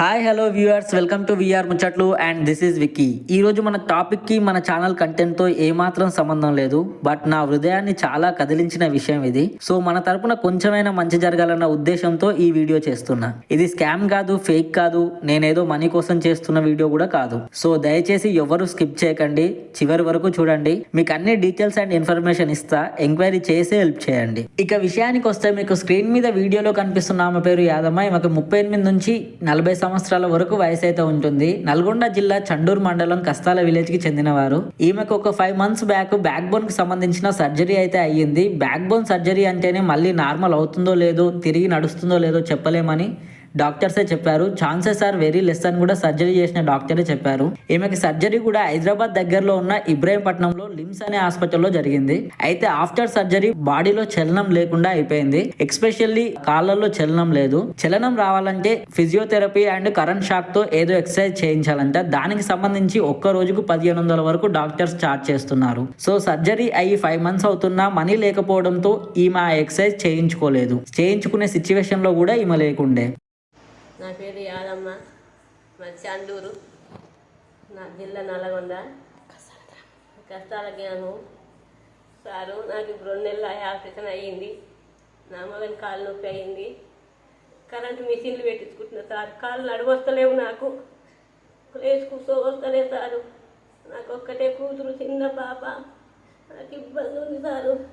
Hi hello viewers welcome to VR Muchatlu and this is Vicky ఈరోజు మన టాపిక్కి మన channel కంటెంట్తో ఏమాత్రం సంబంధం లేదు బట్ నా హృదయాన్ని చాలా కదిలించిన విషయం ఇది. సో మన తరపున కొంచెమైనా మంచి జరగాలన్న ఉద్దేశంతో ఈ వీడియో చేస్తున్నా. ఇది స్కామ్ కాదు ఫేక్ కాదు నేనేదో మనీ కోసం చేస్తున్న వీడియో కూడా కాదు. సో దయచేసి ఎవరు స్కిప్ చేయకండి చివరి వరకు చూడండి. మీకు అన్ని డీటెయిల్స్ అండ్ ఇన్ఫర్మేషన్ ఇస్తా ఎంక్వైరీ చేసి హెల్ప్ చేయండి. ఇక విషయానికి వస్తే మీకు స్క్రీన్ మీద వీడియోలో కనిపిస్తున్న ఆమె పేరు యాదమ్మ. ఈమెకు ముప్పై ఎనిమిది నుంచి నలభై సంవత్సరాల వరకు వయసు అయితే ఉంటుంది. నల్గొండ జిల్లా చండూరు మండలం కస్తాల విలేజ్కి చెందినవారు. ఈమెకు ఒక ఫైవ్ మంత్స్ బ్యాక్ బ్యాక్ బోన్కి సంబంధించిన సర్జరీ అయితే అయ్యింది. బ్యాక్ బోన్ సర్జరీ అంటేనే మళ్ళీ నార్మల్ అవుతుందో లేదో తిరిగి నడుస్తుందో లేదో చెప్పలేమని డాక్టర్సే చెప్పారు. ఛాన్సెస్ ఆర్ వెరీ లెస్ అని కూడా సర్జరీ చేసిన డాక్టరే చెప్పారు. ఈమెకి సర్జరీ కూడా హైదరాబాద్ దగ్గరలో ఉన్న ఇబ్రాహీంపట్నంలో లిమ్స్ అనే హాస్పిటల్లో జరిగింది. అయితే ఆఫ్టర్ సర్జరీ బాడీలో చలనం లేకుండా అయిపోయింది. ఎక్స్పెషల్లీ కాళ్ళల్లో చలనం లేదు. చలనం రావాలంటే ఫిజియోథెరపీ అండ్ కరెంట్ షాక్తో ఏదో ఎక్సర్సైజ్ చేయించాలంట. దానికి సంబంధించి ఒక్క రోజుకు పదిహేను వందల వరకు డాక్టర్స్ చార్జ్ చేస్తున్నారు. సో సర్జరీ అయ్యి ఫైవ్ మంత్స్ అవుతున్నా మనీ లేకపోవడంతో ఈమె ఆ ఎక్సర్సైజ్ చేయించుకోలేదు. చేయించుకునే సిచ్యువేషన్లో కూడా ఈమె లేకుండే. నా పేరు యాదమ్మ. మాది చండూరు. నా జిల్లా నల్గొండ కష్టాల జ్ఞానం. సారు నాకు ఇప్పుడు రెండు నెలల ఆపరేషన్ అయ్యింది. నా మగని కాలు నొప్పి అయ్యింది. కరెంటు మిషన్లు పెట్టించుకుంటున్నా సార్. కాళ్ళు నడవస్తలేవు నాకు. లేచి కూర్చో వస్తలే సారు. నాకు ఒక్కటే కూతురు చిన్న పాప. నాకు ఇబ్బంది ఉంది సారు.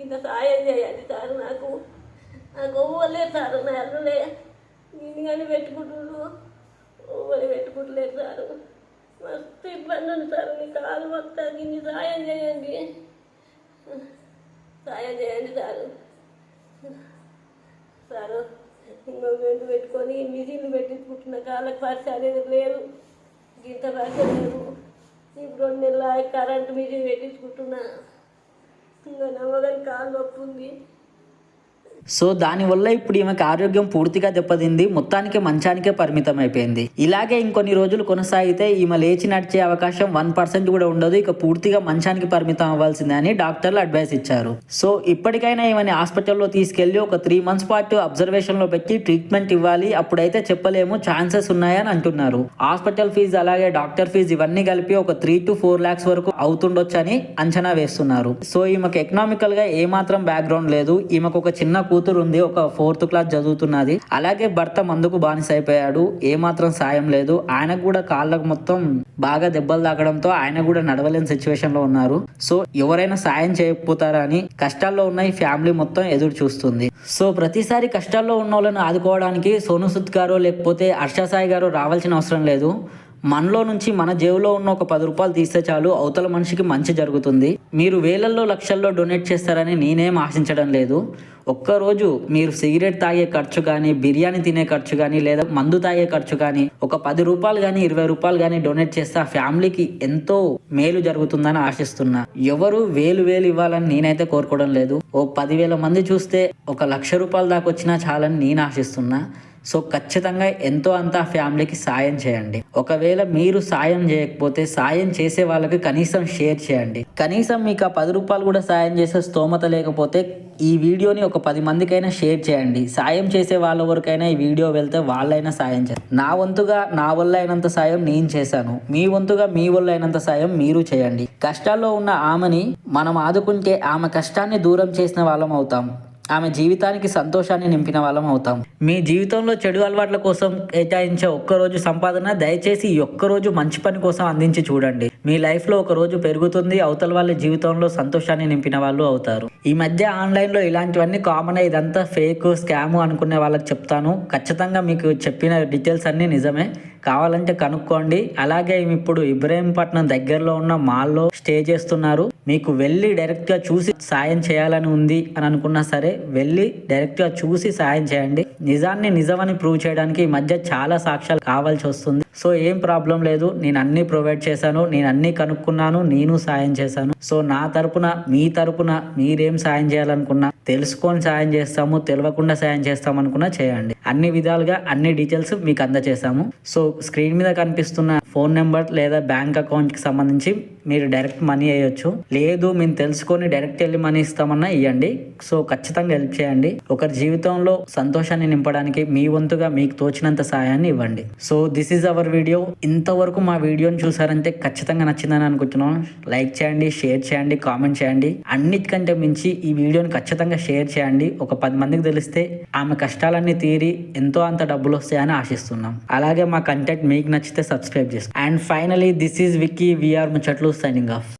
ఇంత సాయం చేయాలి సారు నాకు. నాకు ఒవ్వలే సారు నా అల్లులే నేను కానీ పెట్టుకుంటున్నాను. ఎవరు పెట్టుకుంటలేదు సారు మస్తు ఇబ్బంది ఉంది సార్ మీ కాలు మొత్తం ఇన్ని సాయం చేయండి. సాయం చేయండి సారు. సారు ఇంకో గంట పెట్టుకొని మిషన్లు పెట్టించుకుంటున్న కాళ్ళకి పరిచయం అనేది లేదు గింత పరిచయం లేదు ఇప్పుడు రెండు నెలల కరెంటు మిషన్ పెట్టించుకుంటున్నా. ఇంకా నమ్మగాని కాలు నొప్పి ఉంది సో దానివల్ల ఇప్పుడు ఈమెకి ఆరోగ్యం పూర్తిగా దెబ్బతింది మొత్తానికి మంచానికే పరిమితం అయిపోయింది ఇలాగే ఇంకొన్ని రోజులు కొనసాగితే ఈమె లేచి నడిచే అవకాశం వన్ పర్సెంట్ కూడా ఉండదు ఇక పూర్తిగా మంచానికి పరిమితం అవ్వాల్సిందే అని డాక్టర్లు అడ్వైస్ ఇచ్చారు. సో ఇప్పటికైనా ఈమెని హాస్పిటల్లో తీసుకెళ్ళి ఒక త్రీ మంత్స్ పాటు అబ్జర్వేషన్లో పెట్టి ట్రీట్మెంట్ ఇవ్వాలి అప్పుడైతే చెప్పలేము ఛాన్సెస్ ఉన్నాయని అంటున్నారు. హాస్పిటల్ ఫీజు అలాగే డాక్టర్ ఫీజు ఇవన్నీ కలిపి ఒక త్రీ టు ఫోర్ లాక్స్ వరకు అవుతుండొచ్చని అంచనా వేస్తున్నారు. సో ఈమెకు ఎకనామికల్గా ఏ మాత్రం బ్యాక్గ్రౌండ్ లేదు ఈమెకు ఒక చిన్న కూతురు ఉంది ఒక ఫోర్త్ క్లాస్ చదువుతున్నది. అలాగే భర్త మందుకు బానిస అయిపోయాడు ఏమాత్రం సాయం లేదు. ఆయనకు కూడా కాళ్ళకు మొత్తం బాగా దెబ్బలు తాకడంతో ఆయన కూడా నడవలేని సిచ్యువేషన్లో ఉన్నారు. సో ఎవరైనా సాయం చేయకపోతారా అని కష్టాల్లో ఉన్న ఈ ఫ్యామిలీ మొత్తం ఎదురు చూస్తుంది. సో ప్రతిసారి కష్టాల్లో ఉన్న వాళ్ళని ఆదుకోవడానికి సోను సుద్ గారు లేకపోతే హర్ష సాయి గారు రావాల్సిన అవసరం లేదు. మనలో నుంచి మన జేబులో ఉన్న ఒక పది రూపాయలు తీస్తే చాలు అవతల మనిషికి మంచి జరుగుతుంది. మీరు వేలల్లో లక్షల్లో డొనేట్ చేస్తారని నేనేం ఆశించడం లేదు. ఒక్కరోజు మీరు సిగరెట్ తాగే ఖర్చు కానీ బిర్యానీ తినే ఖర్చు కానీ లేదా మందు తాగే ఖర్చు కానీ ఒక పది రూపాయలు కానీ ఇరవై రూపాయలు కానీ డొనేట్ చేస్తే ఆ ఫ్యామిలీకి ఎంతో మేలు జరుగుతుందని ఆశిస్తున్నా. ఎవరు వేలు వేలు ఇవ్వాలని నేనైతే కోరుకోవడం లేదు. ఓ పదివేల మంది చూస్తే ఒక లక్ష రూపాయల దాకా వచ్చినా చాలని నేను ఆశిస్తున్నా. సో ఖచ్చితంగా ఎంతో అంత ఫ్యామిలీకి సాయం చేయండి. ఒకవేళ మీరు సాయం చేయకపోతే సాయం చేసే వాళ్ళకి కనీసం షేర్ చేయండి. కనీసం మీకు ఆ పది రూపాయలు కూడా సాయం చేసే స్తోమత లేకపోతే ఈ వీడియోని ఒక పది మందికైనా షేర్ చేయండి. సాయం చేసే వాళ్ళ వరకైనా ఈ వీడియో వెళ్తే వాళ్ళైనా సాయం చేస్తారు నా వంతుగా నా వల్ల అయినంత సాయం నేను చేశాను. మీ వంతుగా మీ వల్ల అయినంత సాయం మీరు చేయండి. కష్టాల్లో ఉన్న ఆమెని మనం ఆదుకుంటే ఆమె కష్టాన్ని దూరం చేసిన వాళ్ళం అవుతాం. ఆమె జీవితానికి సంతోషాన్ని నింపిన వాళ్ళం అవుతాం. మీ జీవితంలో చెడు అలవాట్ల కోసం కేటాయించే ఒక్కరోజు సంపాదన దయచేసి ఈ ఒక్కరోజు మంచి పని కోసం అందించి చూడండి. మీ లైఫ్లో ఒక రోజు పెరుగుతుంది అవతల వాళ్ళ జీవితంలో సంతోషాన్ని నింపిన వాళ్ళు అవుతారు. ఈ మధ్య ఆన్లైన్లో ఇలాంటివన్నీ కామన్ ఇదంతా ఫేక్ స్కామ్ అనుకునే వాళ్ళకి చెప్తాను. ఖచ్చితంగా మీకు చెప్పిన డీటెయిల్స్ అన్నీ నిజమే. కావాలంటే కనుక్కోండి. అలాగే ఇప్పుడు ఇబ్రహీంపట్నం దగ్గరలో ఉన్న మాల్లో స్టే చేస్తున్నారు. మీకు వెళ్ళి డైరెక్ట్గా చూసి సాయం చేయాలని ఉంది అని అనుకున్నా సరే వెళ్ళి డైరెక్ట్గా చూసి సాయం చేయండి. నిజాన్ని నిజమని ప్రూవ్ చేయడానికి ఈ మధ్య చాలా సాక్ష్యాలు కావాల్సి వస్తుంది. సో ఏం ప్రాబ్లం లేదు. నేను అన్ని ప్రొవైడ్ చేశాను. నేను అన్ని కనుక్కున్నాను. నేను సాయం చేశాను. సో నా తరపున మీ తరపున మీరేం సాయం చేయాలనుకున్నా తెలుసుకొని సాయం చేస్తాము తెలియకుండా సాయం చేస్తాం అనుకున్నా చేయండి. అన్ని విధాలుగా అన్ని డీటెయిల్స్ మీకు అందజేశాము సో స్క్రీన్ మీద కనిపిస్తున్న ఫోన్ నెంబర్ లేదా బ్యాంక్ అకౌంట్కి సంబంధించి మీరు డైరెక్ట్ మనీ వేయొచ్చు. లేదు మేము తెలుసుకొని డైరెక్ట్ వెళ్ళి మనీ ఇస్తామన్నా ఇవ్వండి సో ఖచ్చితంగా హెల్ప్ చేయండి. ఒకరి జీవితంలో సంతోషాన్ని నింపడానికి మీ వంతుగా మీకు తోచినంత సాయాన్ని ఇవ్వండి. So this is our video ఇంతవరకు మా వీడియోని చూసారంటే ఖచ్చితంగా నచ్చిందని అనుకుంటున్నాం లైక్ చేయండి షేర్ చేయండి కామెంట్ చేయండి. అన్నిటికంటే మించి ఈ వీడియోని ఖచ్చితంగా షేర్ చేయండి. ఒక పది మందికి తెలిస్తే ఆమె కష్టాలన్నీ తీరి ఎంతో అంత డబ్బులు వస్తాయని ఆశిస్తున్నాం. అలాగే మా కంటెంట్ మీకు నచ్చితే సబ్స్క్రైబ్ చేసుకోండి and finally this is Vicky VR Muchatlu signing off